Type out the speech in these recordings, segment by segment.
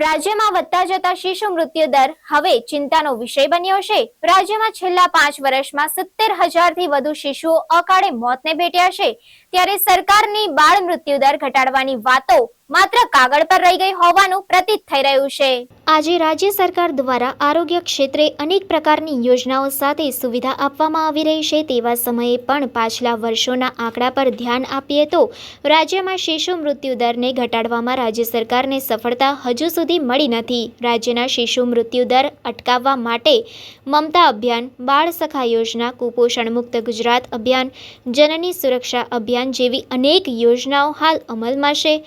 રાજ્યમાં વધતા જતા શિશુ મૃત્યુ દર હવે ચિંતાનો વિષય બન્યો છે. રાજ્યમાં છેલ્લા પાંચ વર્ષમાં સિત્તેર હજારથી વધુ શિશુઓ અકાળે મોતને ભેટ્યા છે. ત્યારે સરકારની બાળ મૃત્યુ દર ઘટાડવાની વાતો માત્ર કાગળ પર રહી ગઈ હોવાનું પ્રતીત થઈ રહ્યું છે. આજે રાજ્ય સરકાર દ્વારા આરોગ્ય ક્ષેત્રે અનેક પ્રકારની યોજનાઓ સાથે સુવિધા આપવામાં આવી રહી છે તેવા સમયે પણ પાછલા વર્ષોના આંકડા પર ધ્યાન આપીએ તો રાજ્યમાં શિશુ મૃત્યુ દરને ઘટાડવામાં રાજ્ય સરકારને સફળતા હજુ સુધી મળી નથી. રાજ્યના શિશુ મૃત્યુ દર અટકાવવા માટે મમતા અભિયાન, બાળ સખા યોજના, કુપોષણ મુક્ત ગુજરાત અભિયાન, જનની સુરક્ષા અભિયાન જેવી અનેક યોજનાઓ હાલ અમલમાં છે.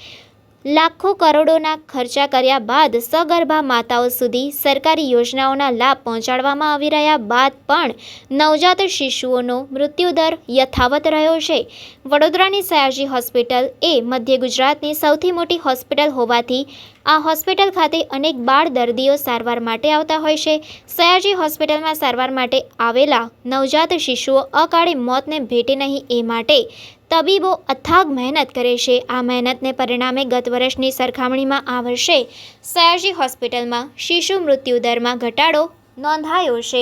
લાખો કરોડોના ખર્ચા કર્યા બાદ સગર્ભા માતાઓ સુધી સરકારી યોજનાઓના લાભ પહોંચાડવામાં આવી રહ્યા બાદ પણ નવજાત શિશુઓનો મૃત્યુદર યથાવત રહ્યો છે. વડોદરાની સયાજી હોસ્પિટલ એ મધ્ય ગુજરાતની સૌથી મોટી હોસ્પિટલ હોવાથી આ હોસ્પિટલ ખાતે અનેક બાળ દર્દીઓ સારવાર માટે આવતા હોય છે. સયાજી હોસ્પિટલમાં સારવાર માટે આવેલા નવજાત શિશુઓ અકાળે મોતને ભેટે નહીં એ માટે તબીબો અથાગ મહેનત કરે છે. આ મહેનતને પરિણામે ગત વર્ષની સરખામણીમાં આ વર્ષે સયાજી હોસ્પિટલમાં શિશુ મૃત્યુ દરમાં ઘટાડો નોંધાયો છે.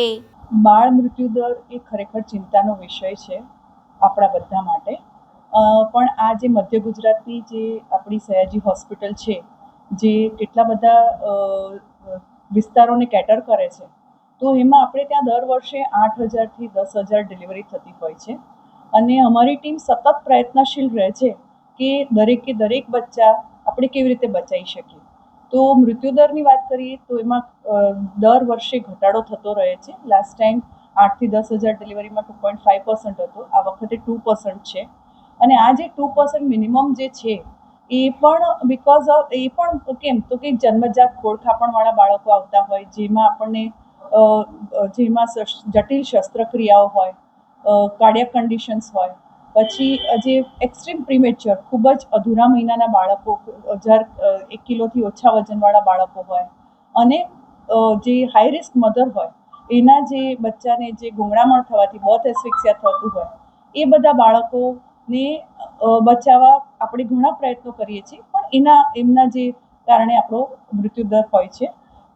બાળ મૃત્યુદર એ ખરેખર ચિંતાનો વિષય છે આપણા બધા માટે. પણ આ જે મધ્ય ગુજરાતની જે આપણી સયાજી હોસ્પિટલ છે, જે કેટલા બધા વિસ્તારોને કેટર કરે છે, તો એમાં આપણે ત્યાં દર વર્ષે આઠ હજારથી દસ હજાર ડિલિવરી થતી હોય છે. અને અમારી ટીમ સતત પ્રયત્નશીલ રહે છે કે દરેકે દરેક બચ્ચા આપણે કેવી રીતે બચાવી શકીએ. તો મૃત્યુદરની વાત કરીએ તો એમાં દર વર્ષે ઘટાડો થતો રહે છે. લાસ્ટ ટાઈમ આઠથી દસ હજાર ડિલિવરીમાં ટુ પોઈન્ટ ફાઇવ પર્સન્ટ હતો. આ વખતે ટુ પર્સન્ટ છે. અને આ જે ટુ પર્સન્ટ મિનિમમ જે છે, એ પણ બિકોઝ ઓફ એ પણ કેમ? તો કે જન્મજાત ખોળખાપણવાળા બાળકો આવતા હોય, જેમાં આપણને જેમાં જટિલ શસ્ત્રક્રિયાઓ હોય કાર્ડિયક કન્ડિશન્સ હોય. પછી જે એક્સ્ટ્રીમ પ્રીમેચ્યોર ખૂબ જ અધૂરા મહિનાના બાળકો, હજાર એક કિલોથી ઓછા વજનવાળા બાળકો હોય. અને જે હાઈ રિસ્ક મધર હોય, એના જે બચ્ચાને જે ગુંગળામણ થવાથી બર્થ એસ્ફિક્સિયા થતું હોય, એ બધા બાળકોને બચાવવા આપણે ઘણા પ્રયત્નો કરીએ છીએ. પણ એના, એમના જે કારણે આપણો મૃત્યુદર હોય છે.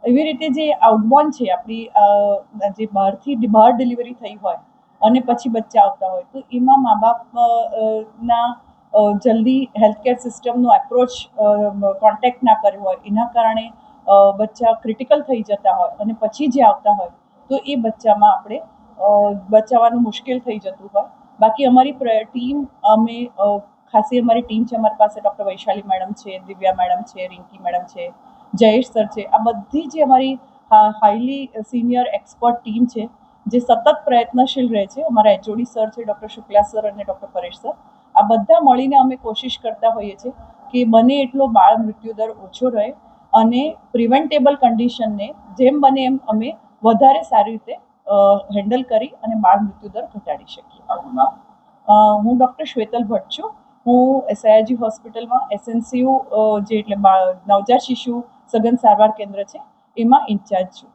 એવી રીતે જે આઉટબોર્ન છે, આપણી જે બહારથી, બહાર ડિલિવરી થઈ હોય અને પછી બચ્ચા આવતા હોય. તો એમાં મા બાપ અ, અ, ના જલ્દી હેલ્થકેર સિસ્ટમનો એપ્રોચ કોન્ટેક્ટ ના કર્યો હોય. એના કારણે બચ્ચા ક્રિટિકલ થઈ જતા હોય અને પછી જે આવતા હોય તો એ બચ્ચામાં આપણે બચાવવાનું મુશ્કેલ થઈ જતું હોય. બાકી અમારી ટીમ અમે ખાસી અમારી ટીમ છે. અમારી પાસે ડૉક્ટર વૈશાલી મેડમ છે દિવ્યા મેડમ છે રિંકી મેડમ છે જયેશ સર છે. આ બધી જે અમારી હાઈલી સિનિયર એક્સપર્ટ ટીમ છે જે સતત પ્રયત્નશીલ રહે છે અમારા એચઓડી સર છે ડૉક્ટર શુક્લા સર અને ડૉક્ટર પરેશ સર આ બધા મળીને અમે કોશિશ કરતા હોઈએ છીએ કે બને એટલો બાળ મૃત્યુદર ઓછો રહે અને પ્રિવેન્ટેબલ કન્ડિશનને જેમ બને એમ અમે વધારે સારી રીતે હેન્ડલ કરી અને બાળ મૃત્યુદર ઘટાડી શકીએ. હું ડૉક્ટર શ્વેતલ ભટ્ટ છું. હું એસઆઈજી હોસ્પિટલમાં એસએનસીયુ જે એટલે નવજાત શિશુ સઘન સારવાર કેન્દ્ર છે એમાં ઇન્ચાર્જ છું.